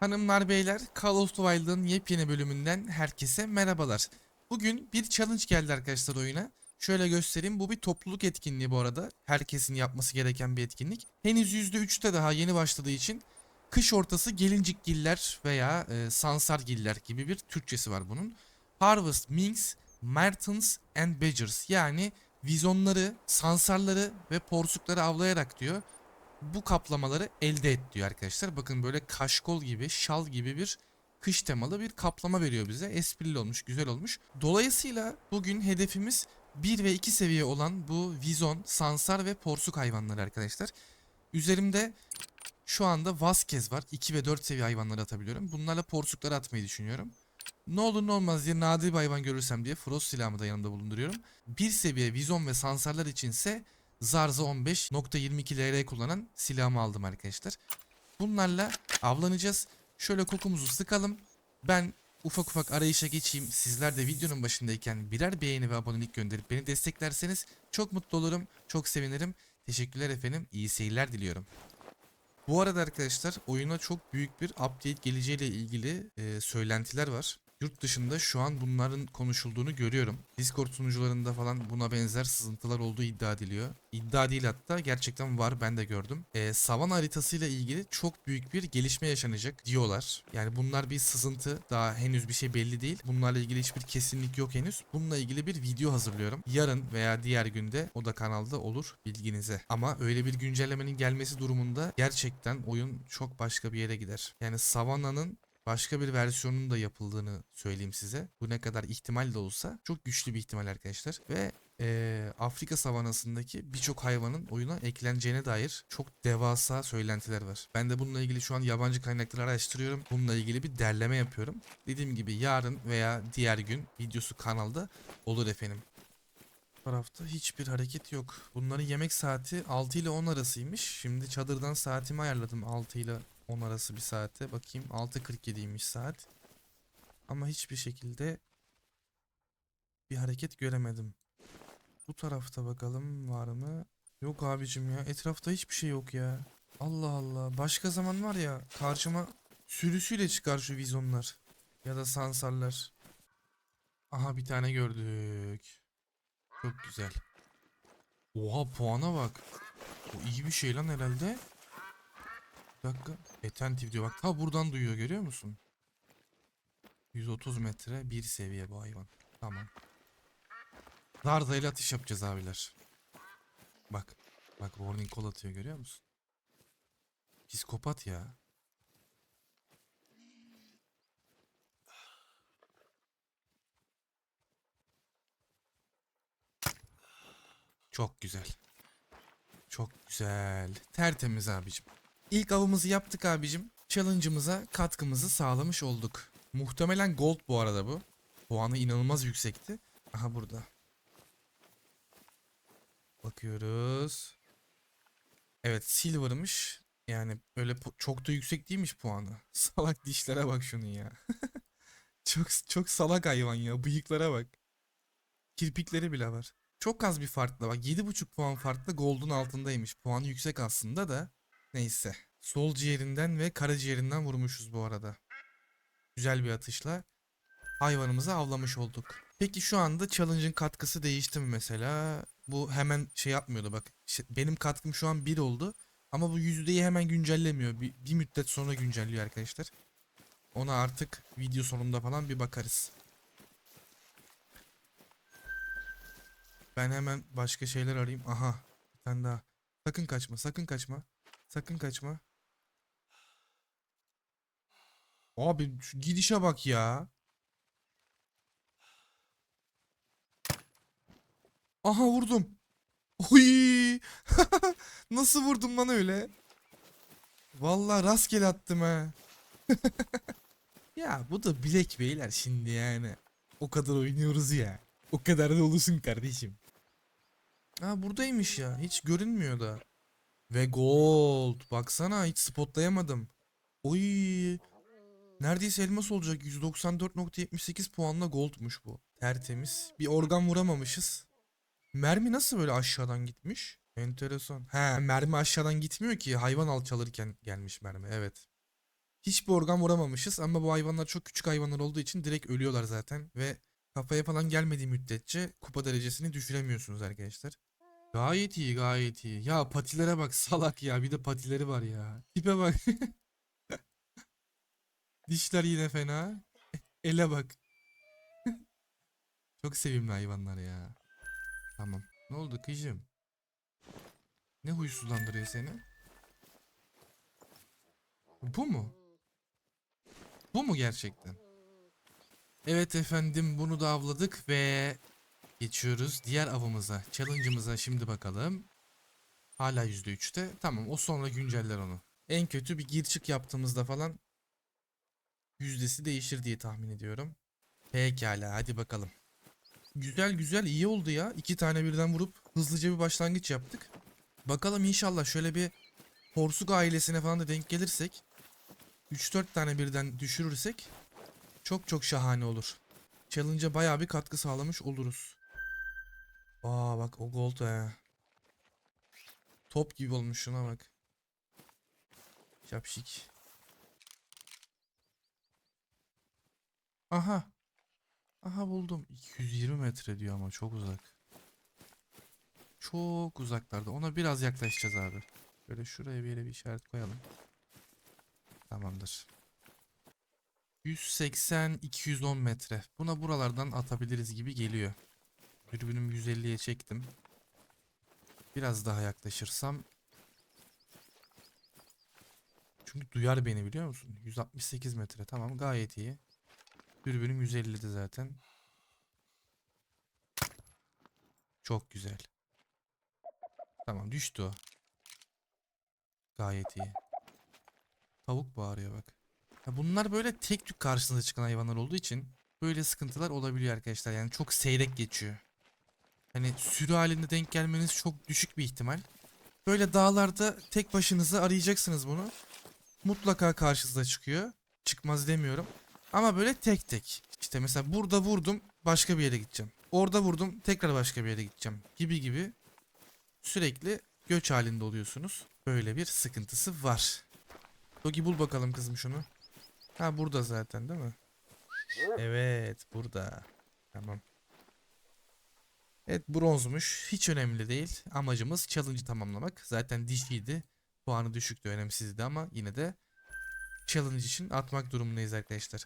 Hanımlar beyler Call of the Wild'ın yepyeni bölümünden herkese merhabalar. Bugün bir challenge geldi arkadaşlar oyuna. Şöyle göstereyim bu bir topluluk etkinliği bu arada. Herkesin yapması gereken bir etkinlik. Henüz %3'te daha yeni başladığı için kış ortası gelincikgiller veya e, sansargiller gibi bir Türkçesi var bunun. Harvest Minks, Martins and Badgers yani vizonları, sansarları ve porsukları avlayarak diyor bu kaplamaları elde et diyor arkadaşlar. Bakın böyle kaşkol gibi, şal gibi bir kış temalı bir kaplama veriyor bize. Esprili olmuş, güzel olmuş. Dolayısıyla bugün hedefimiz 1 ve 2 seviye olan bu vizon, sansar ve porsuk hayvanları arkadaşlar. Üzerimde şu anda Vasquez var. 2 ve 4 seviye hayvanları atabiliyorum. Bunlarla porsukları atmayı düşünüyorum. Ne olur ne olmaz diye nadir bir hayvan görürsem diye Frost silahımı da yanımda bulunduruyorum. Bir seviye vizon ve sansarlar içinse Zarza 15.22 LR kullanan silahımı aldım arkadaşlar. Bunlarla avlanacağız. Şöyle kokumuzu sıkalım. Ben ufak ufak arayışa geçeyim. Sizler de videonun başındayken birer beğeni ve abonelik gönderip beni desteklerseniz çok mutlu olurum. Çok sevinirim. Teşekkürler efendim. İyi seyirler diliyorum. Bu arada arkadaşlar oyuna çok büyük bir update geleceğiyle ilgili e, söylentiler var. Yurt dışında şu an bunların konuşulduğunu görüyorum. Discord sunucularında falan buna benzer sızıntılar olduğu iddia ediliyor. İddia değil hatta gerçekten var ben de gördüm. E, savan haritasıyla ilgili çok büyük bir gelişme yaşanacak diyorlar. Yani bunlar bir sızıntı daha henüz bir şey belli değil. Bunlarla ilgili hiçbir kesinlik yok henüz. Bununla ilgili bir video hazırlıyorum. Yarın veya diğer günde o da kanalda olur bilginize. Ama öyle bir güncellemenin gelmesi durumunda gerçekten oyun çok başka bir yere gider. Yani Savannah'nın başka bir versiyonunun da yapıldığını söyleyeyim size. Bu ne kadar ihtimal de olsa çok güçlü bir ihtimal arkadaşlar. Ve eee, Afrika savanasındaki birçok hayvanın oyuna ekleneceğine dair çok devasa söylentiler var. Ben de bununla ilgili şu an yabancı kaynakları araştırıyorum. Bununla ilgili bir derleme yapıyorum. Dediğim gibi yarın veya diğer gün videosu kanalda olur efendim. Tarafta hiçbir hareket yok. Bunların yemek saati 6 ile 10 arasıymış. Şimdi çadırdan saatimi ayarladım 6 ile 10 arası bir saate. Bakayım 6.47'ymiş saat. Ama hiçbir şekilde bir hareket göremedim. Bu tarafta bakalım var mı? Yok abicim ya. Etrafta hiçbir şey yok ya. Allah Allah. Başka zaman var ya karşıma sürüsüyle çıkar şu vizonlar. Ya da sansarlar. Aha bir tane gördük. Çok güzel. Oha puana bak. Bu iyi bir şey lan herhalde. Bir dakika. Attentive diyor bak. Ta buradan duyuyor görüyor musun? 130 metre bir seviye bu hayvan. Tamam. Darda ile atış yapacağız abiler. Bak. Bak warning call atıyor görüyor musun? Psikopat ya. Çok güzel. Çok güzel. Tertemiz abicim. İlk avımızı yaptık abicim. Challenge'ımıza katkımızı sağlamış olduk. Muhtemelen gold bu arada bu. Puanı inanılmaz yüksekti. Aha burada. Bakıyoruz. Evet silver'mış. Yani öyle çok da yüksek değilmiş puanı. Salak dişlere bak şunun ya. çok çok salak hayvan ya. Bıyıklara bak. Kirpikleri bile var. Çok az bir farkla bak 7.5 puan farklı Gold'un altındaymış. Puanı yüksek aslında da. Neyse. Sol ciğerinden ve karaciğerinden vurmuşuz bu arada. Güzel bir atışla hayvanımızı avlamış olduk. Peki şu anda challenge'ın katkısı değişti mi mesela? Bu hemen şey yapmıyordu bak. İşte benim katkım şu an 1 oldu. Ama bu yüzdeyi hemen güncellemiyor. Bir, bir müddet sonra güncelliyor arkadaşlar. Ona artık video sonunda falan bir bakarız. Ben hemen başka şeyler arayayım. Aha. Bir tane daha. Sakın kaçma. Sakın kaçma. Sakın kaçma. Abi şu gidişe bak ya. Aha vurdum. Oy! Nasıl vurdum lan öyle? Vallahi rastgele attım ha. ya bu da bilek beyler şimdi yani. O kadar oynuyoruz ya. O kadar da olursun kardeşim. Ha buradaymış ya. Hiç görünmüyor da. Ve gold. Baksana hiç spotlayamadım. Oy. Neredeyse elmas olacak. 194.78 puanla goldmuş bu. Tertemiz. Bir organ vuramamışız. Mermi nasıl böyle aşağıdan gitmiş? Enteresan. He mermi aşağıdan gitmiyor ki. Hayvan alçalırken gelmiş mermi. Evet. Hiçbir organ vuramamışız ama bu hayvanlar çok küçük hayvanlar olduğu için direkt ölüyorlar zaten ve kafaya falan gelmediği müddetçe kupa derecesini düşüremiyorsunuz arkadaşlar. Gayet iyi gayet iyi. Ya patilere bak salak ya bir de patileri var ya. Tipe bak. Dişler yine fena. Ele bak. Çok sevimli hayvanlar ya. Tamam. Ne oldu kızım? Ne huysuzlandırıyor seni? Bu mu? Bu mu gerçekten? Evet efendim bunu da avladık ve geçiyoruz diğer avımıza. Challenge'ımıza şimdi bakalım. Hala %3'te. Tamam o sonra günceller onu. En kötü bir gir çık yaptığımızda falan yüzdesi değişir diye tahmin ediyorum. Pekala hadi bakalım. Güzel güzel iyi oldu ya. İki tane birden vurup hızlıca bir başlangıç yaptık. Bakalım inşallah şöyle bir Porsuk ailesine falan da denk gelirsek 3-4 tane birden düşürürsek çok çok şahane olur. Challenge'a bayağı bir katkı sağlamış oluruz. Aa bak o gold he. Top gibi olmuş şuna bak. Şapşik. Aha. Aha buldum. 220 metre diyor ama çok uzak. Çok uzaklarda. Ona biraz yaklaşacağız abi. Böyle şuraya bir yere bir işaret koyalım. Tamamdır. 180-210 metre. Buna buralardan atabiliriz gibi geliyor. Dürbünümü 150'ye çektim. Biraz daha yaklaşırsam. Çünkü duyar beni biliyor musun? 168 metre. Tamam gayet iyi. Dürbünüm 150'di zaten. Çok güzel. Tamam düştü o. Gayet iyi. Tavuk bağırıyor bak. Ya bunlar böyle tek tük karşınıza çıkan hayvanlar olduğu için böyle sıkıntılar olabiliyor arkadaşlar. Yani çok seyrek geçiyor. Hani sürü halinde denk gelmeniz çok düşük bir ihtimal. Böyle dağlarda tek başınıza arayacaksınız bunu. Mutlaka karşınıza çıkıyor. Çıkmaz demiyorum. Ama böyle tek tek. İşte mesela burada vurdum başka bir yere gideceğim. Orada vurdum tekrar başka bir yere gideceğim. Gibi gibi sürekli göç halinde oluyorsunuz. Böyle bir sıkıntısı var. Dogi bul bakalım kızım şunu. Ha burada zaten değil mi? Evet burada. Tamam. Evet bronzmuş. Hiç önemli değil. Amacımız challenge'ı tamamlamak. Zaten dişiydi. Puanı düşüktü önemsizdi ama yine de challenge için atmak durumundayız arkadaşlar.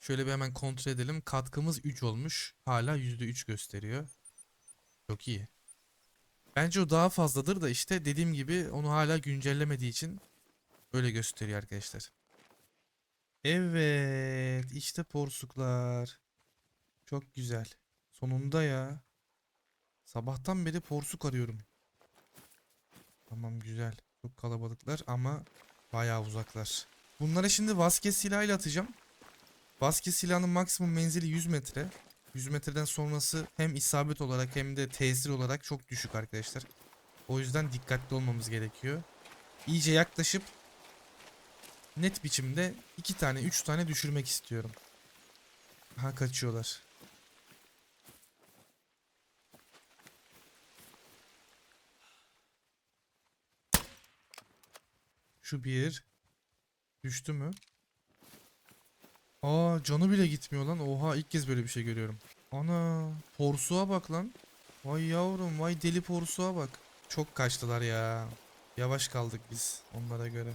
Şöyle bir hemen kontrol edelim. Katkımız 3 olmuş. Hala %3 gösteriyor. Çok iyi. Bence o daha fazladır da işte dediğim gibi onu hala güncellemediği için öyle gösteriyor arkadaşlar. Evet, işte porsuklar. Çok güzel. Sonunda ya. Sabahtan beri porsuk arıyorum. Tamam güzel. Çok kalabalıklar ama bayağı uzaklar. Bunlara şimdi Vasquez silahıyla atacağım. Vasquez silahının maksimum menzili 100 metre. 100 metreden sonrası hem isabet olarak hem de tesir olarak çok düşük arkadaşlar. O yüzden dikkatli olmamız gerekiyor. İyice yaklaşıp net biçimde iki tane üç tane düşürmek istiyorum. Ha kaçıyorlar. Şu bir. Düştü mü? Aa canı bile gitmiyor lan. Oha ilk kez böyle bir şey görüyorum. Ana porsuğa bak lan. Vay yavrum vay deli porsuğa bak. Çok kaçtılar ya. Yavaş kaldık biz onlara göre.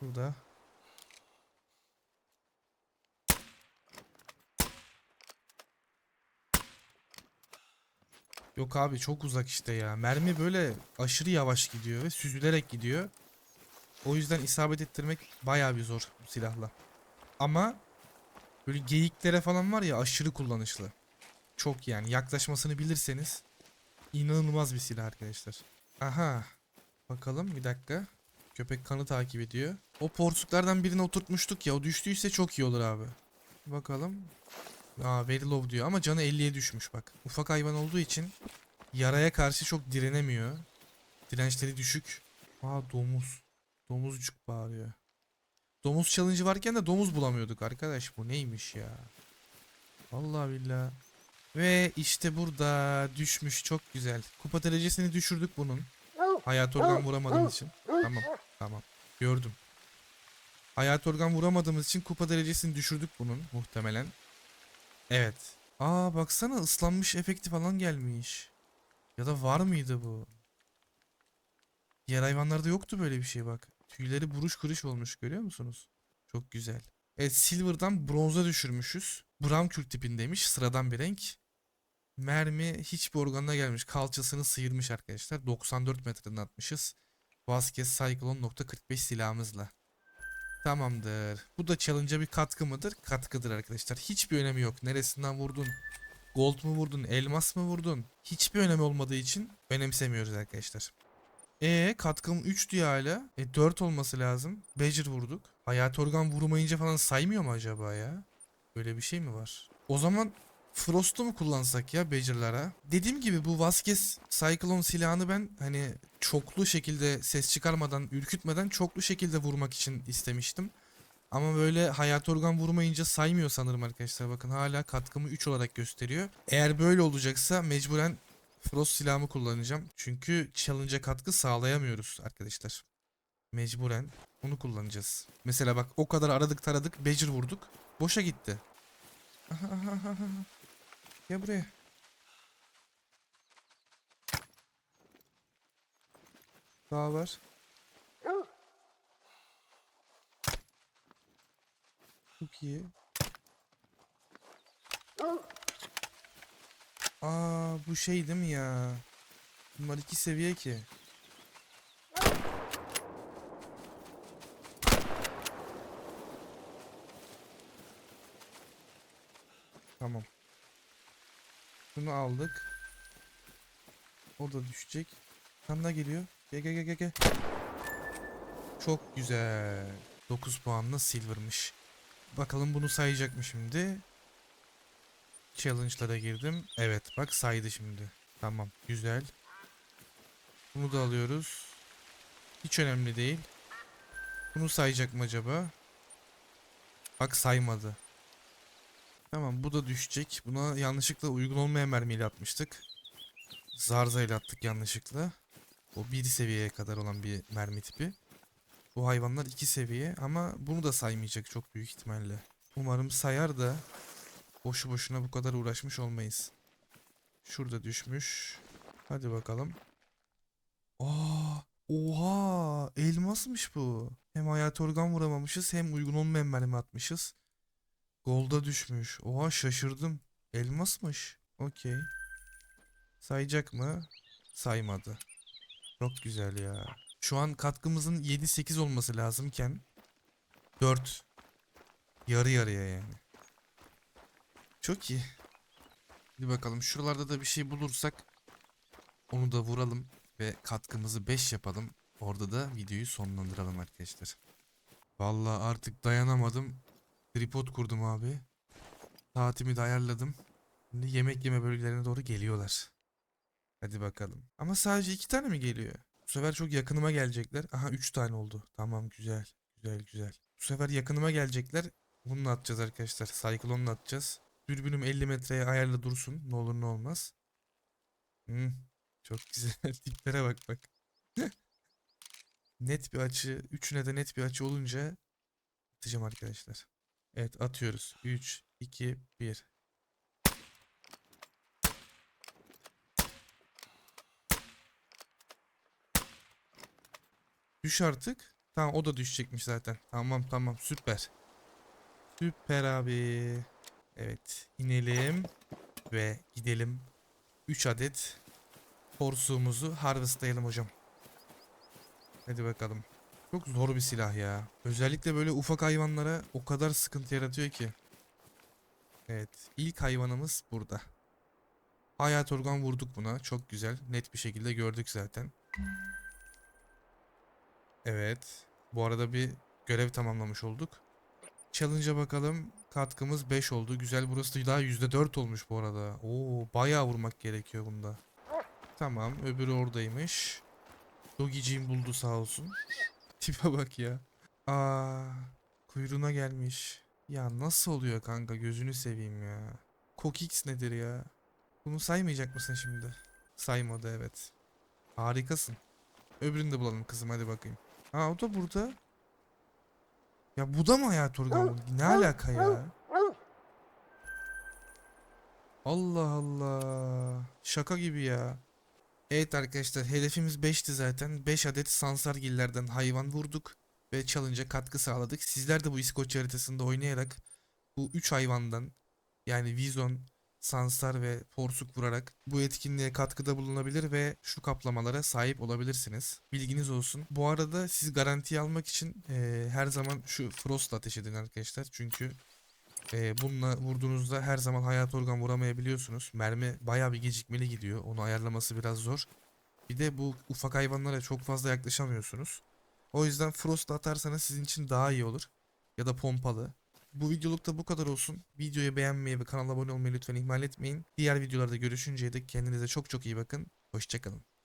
Burada. Yok abi çok uzak işte ya. Mermi böyle aşırı yavaş gidiyor ve süzülerek gidiyor. O yüzden isabet ettirmek bayağı bir zor bu silahla. Ama böyle geyiklere falan var ya aşırı kullanışlı. Çok yani yaklaşmasını bilirseniz inanılmaz bir silah arkadaşlar. Aha. Bakalım bir dakika. Köpek kanı takip ediyor. O porsuklardan birini oturtmuştuk ya o düştüyse çok iyi olur abi. Bakalım. Aa very low diyor ama canı 50'ye düşmüş bak. Ufak hayvan olduğu için yaraya karşı çok direnemiyor. Dirençleri düşük. Aa domuz. Domuzcuk bağırıyor. Domuz challenge varken de domuz bulamıyorduk arkadaş. Bu neymiş ya? Vallahi billahi. Ve işte burada düşmüş çok güzel. Kupa derecesini düşürdük bunun. Hayat oradan vuramadığın için. Tamam tamam gördüm. Hayat organ vuramadığımız için kupa derecesini düşürdük bunun muhtemelen. Evet. Aa baksana ıslanmış efekti falan gelmiş. Ya da var mıydı bu? Diğer hayvanlarda yoktu böyle bir şey bak. Tüyleri buruş kuruş olmuş görüyor musunuz? Çok güzel. Evet Silver'dan bronza düşürmüşüz. Brown kürk tipindeymiş sıradan bir renk. Mermi hiçbir organına gelmiş. Kalçasını sıyırmış arkadaşlar. 94 metreden atmışız. Vasquez Cyclone .45 silahımızla. Tamamdır. Bu da challenge'a bir katkı mıdır? Katkıdır arkadaşlar. Hiçbir önemi yok. Neresinden vurdun? Gold mu vurdun? Elmas mı vurdun? Hiçbir önemi olmadığı için önemsemiyoruz arkadaşlar. E katkım 3 diyor hala. E 4 olması lazım. Badger vurduk. Hayat organ vurmayınca falan saymıyor mu acaba ya? Böyle bir şey mi var? O zaman Frost'u mu kullansak ya Badger'lara? Dediğim gibi bu Vasquez Cyclone silahını ben hani çoklu şekilde ses çıkarmadan, ürkütmeden çoklu şekilde vurmak için istemiştim. Ama böyle hayat organ vurmayınca saymıyor sanırım arkadaşlar. Bakın hala katkımı 3 olarak gösteriyor. Eğer böyle olacaksa mecburen Frost silahımı kullanacağım. Çünkü challenge'a katkı sağlayamıyoruz arkadaşlar. Mecburen onu kullanacağız. Mesela bak o kadar aradık taradık Badger vurduk. Boşa gitti. Aha. Gel buraya. Daha var. Çok iyi. Aa bu şey değil mi ya? Bunlar iki seviye ki. Tamam. Bunu aldık. O da düşecek. Kan da geliyor. Gel gel gel gel. Çok güzel. 9 puanla silvermiş. Bakalım bunu sayacak mı şimdi? Challenge'lara girdim. Evet bak saydı şimdi. Tamam güzel. Bunu da alıyoruz. Hiç önemli değil. Bunu sayacak mı acaba? Bak saymadı. Tamam bu da düşecek. Buna yanlışlıkla uygun olmayan mermiyle atmıştık. Zarza ile attık yanlışlıkla. O bir seviyeye kadar olan bir mermi tipi. Bu hayvanlar iki seviye ama bunu da saymayacak çok büyük ihtimalle. Umarım sayar da boşu boşuna bu kadar uğraşmış olmayız. Şurada düşmüş. Hadi bakalım. Aa, oha, elmasmış bu. Hem hayat organ vuramamışız hem uygun olmayan mermi atmışız. Golda düşmüş. Oha şaşırdım. Elmasmış. Okey. Sayacak mı? Saymadı. Çok güzel ya. Şu an katkımızın 7-8 olması lazımken 4. Yarı yarıya yani. Çok iyi. Hadi bakalım şuralarda da bir şey bulursak onu da vuralım ve katkımızı 5 yapalım. Orada da videoyu sonlandıralım arkadaşlar. Vallahi artık dayanamadım. Tripod kurdum abi. Saatimi de ayarladım. Şimdi yemek yeme bölgelerine doğru geliyorlar. Hadi bakalım. Ama sadece iki tane mi geliyor? Bu sefer çok yakınıma gelecekler. Aha üç tane oldu. Tamam güzel. Güzel güzel. Bu sefer yakınıma gelecekler. Bununla atacağız arkadaşlar. Cyclone'la atacağız. Dürbünüm 50 metreye ayarla dursun. Ne olur ne olmaz. Hmm, çok güzel. Tiplere bak bak. net bir açı. Üçüne de net bir açı olunca atacağım arkadaşlar. Evet atıyoruz. 3, 2, 1. Düş artık. Tamam o da düşecekmiş zaten. Tamam tamam süper. Süper abi. Evet inelim ve gidelim. 3 adet porsuğumuzu harvestlayalım hocam. Hadi bakalım. Çok zor bir silah ya. Özellikle böyle ufak hayvanlara o kadar sıkıntı yaratıyor ki. Evet ilk hayvanımız burada. Hayat organ vurduk buna. Çok güzel. Net bir şekilde gördük zaten. Evet. Bu arada bir görev tamamlamış olduk. Challenge'a bakalım. Katkımız 5 oldu. Güzel burası da daha %4 olmuş bu arada. Oo bayağı vurmak gerekiyor bunda. Tamam öbürü oradaymış. Dogiciğim buldu sağ olsun. Tipe bak ya. Aa kuyruğuna gelmiş. Ya nasıl oluyor kanka gözünü seveyim ya. Kokix nedir ya? Bunu saymayacak mısın şimdi? Saymadı evet. Harikasın. Öbürünü de bulalım kızım hadi bakayım. Aa o da burada. Ya bu da mı hayat organı? Ne alaka ya? Allah Allah. Şaka gibi ya. Evet arkadaşlar hedefimiz 5'ti zaten. 5 adet sansargillerden hayvan vurduk ve challenge'a katkı sağladık. Sizler de bu İskoç haritasında oynayarak bu 3 hayvandan yani Vizon, Sansar ve Porsuk vurarak bu etkinliğe katkıda bulunabilir ve şu kaplamalara sahip olabilirsiniz. Bilginiz olsun. Bu arada siz garantiye almak için eee, her zaman şu Frost'la ateş edin arkadaşlar. Çünkü eee, bununla vurduğunuzda her zaman hayat organ vuramayabiliyorsunuz. Mermi bayağı bir gecikmeli gidiyor. Onu ayarlaması biraz zor. Bir de bu ufak hayvanlara çok fazla yaklaşamıyorsunuz. O yüzden Frost'la atarsanız sizin için daha iyi olur. Ya da pompalı. Bu videolukta bu kadar olsun. Videoyu beğenmeyi ve kanala abone olmayı lütfen ihmal etmeyin. Diğer videolarda görüşünceye dek kendinize çok çok iyi bakın. Hoşçakalın.